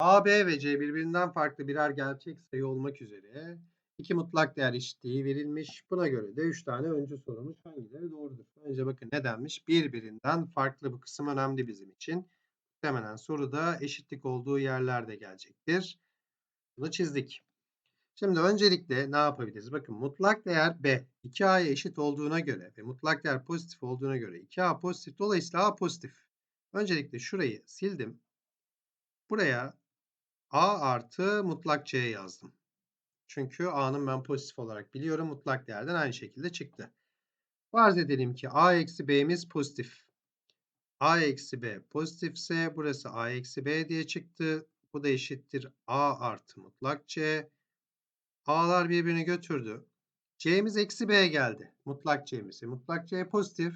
A, B ve C birbirinden farklı birer gerçek sayı olmak üzere iki mutlak değer eşitliği verilmiş. Buna göre de 3 tane öncü sorulmuş. Hangileri doğrudur? Önce bakın ne denmiş? Birbirinden farklı bu kısım önemli bizim için. Muhtemelen soruda eşitlik olduğu yerlerde gelecektir. Bunu çizdik. Şimdi öncelikle ne yapabiliriz? Bakın mutlak değer B 2A'ya eşit olduğuna göre ve mutlak değer pozitif olduğuna göre 2A pozitif dolayısıyla A pozitif. Öncelikle şurayı sildim. Buraya A artı mutlak C yazdım. Çünkü A'nın ben pozitif olarak biliyorum. Mutlak değerden aynı şekilde çıktı. Farz edelim ki A eksi B'miz pozitif. A eksi B pozitifse burası A eksi B diye çıktı. Bu da eşittir A artı mutlak C. A'lar birbirini götürdü. C'miz eksi B geldi. Mutlak C'miz. Mutlak C pozitif.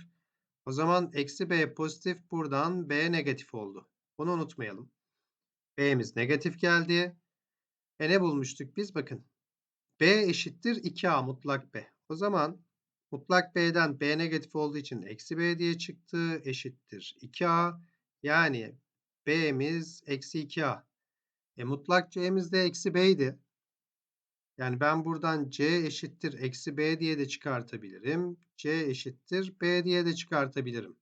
O zaman eksi B pozitif buradan B negatif oldu. Bunu unutmayalım. B'miz negatif geldi. E ne bulmuştuk biz? Bakın. B eşittir 2A mutlak B. O zaman mutlak B'den B negatif olduğu için eksi B diye çıktı. Eşittir 2A. Yani B'miz eksi 2A. E mutlak C'miz de eksi B'ydi. Yani ben buradan C eşittir eksi B diye de çıkartabilirim. C eşittir B diye de çıkartabilirim.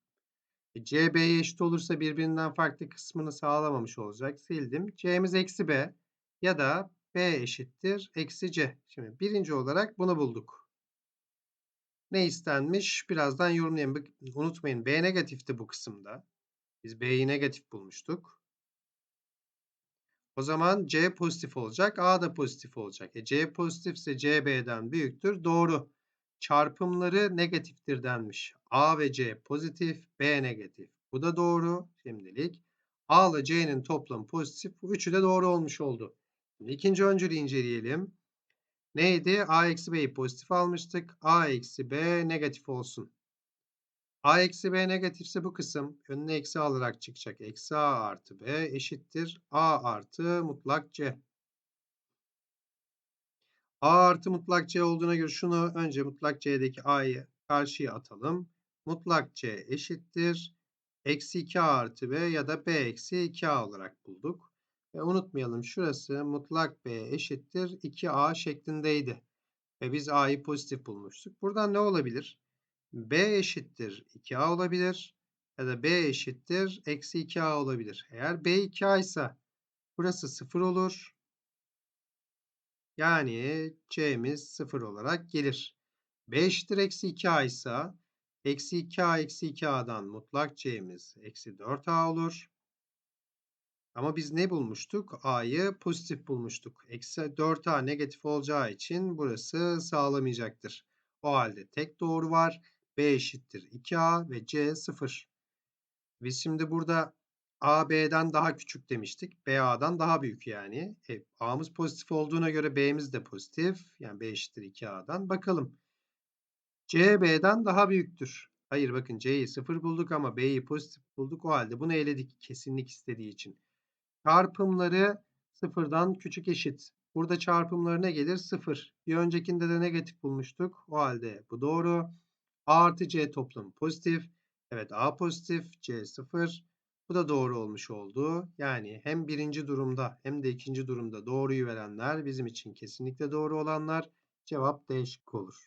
E, C B'ye eşit olursa birbirinden farklı kısmını sağlamamış olacak. Sildim. C'miz eksi B ya da B eşittir eksi C. Şimdi birinci olarak bunu bulduk. Ne istenmiş? Birazdan yorumlayayım. Unutmayın B negatifti bu kısımda. Biz B'yi negatif bulmuştuk. O zaman C pozitif olacak. A da pozitif olacak. E, C pozitifse C B'den büyüktür. Doğru. Çarpımları negatiftir denmiş. A ve C pozitif, B negatif. Bu da doğru şimdilik. A ile C'nin toplamı pozitif. Bu üçü de doğru olmuş oldu. Şimdi ikinci öncülü inceleyelim. Neydi? A eksi B'yi pozitif almıştık. A eksi B negatif olsun. A eksi B negatifse bu kısım önüne eksi alarak çıkacak. Eksi A artı B eşittir. A artı mutlak C. A artı mutlak C olduğuna göre şunu önce mutlak C'deki A'yı karşıya atalım. Mutlak C eşittir. Eksi 2A artı B ya da B eksi 2A olarak bulduk. Ve unutmayalım şurası mutlak B eşittir 2A şeklindeydi. Ve biz A'yı pozitif bulmuştuk. Buradan ne olabilir? B eşittir 2A olabilir. Ya da B eşittir eksi 2A olabilir. Eğer B 2A ise burası 0 olur. Yani C'miz 0 olarak gelir. B eşittir eksi 2A ise eksi 2A eksi 2A'dan mutlak C'miz eksi 4A olur. Ama biz ne bulmuştuk? A'yı pozitif bulmuştuk. Eksi 4A negatif olacağı için burası sağlamayacaktır. O halde tek doğru var. B eşittir 2A ve C 0. Biz şimdi burada A B'den daha küçük demiştik. B A'dan daha büyük yani. E, A'mız pozitif olduğuna göre B'miz de pozitif. Yani B eşittir 2A'dan. Bakalım. C B'den daha büyüktür. Hayır bakın C'yi 0 bulduk ama B'yi pozitif bulduk. O halde bunu eledik kesinlik istediği için. Çarpımları sıfırdan küçük eşit. Burada çarpımları ne gelir? 0. Bir öncekinde de negatif bulmuştuk. O halde bu doğru. A artı C toplamı pozitif. Evet A pozitif, C 0. Bu da doğru olmuş oldu. Yani hem birinci durumda hem de ikinci durumda doğruyu verenler bizim için kesinlikle doğru olanlar. Cevap D şıkkı olur.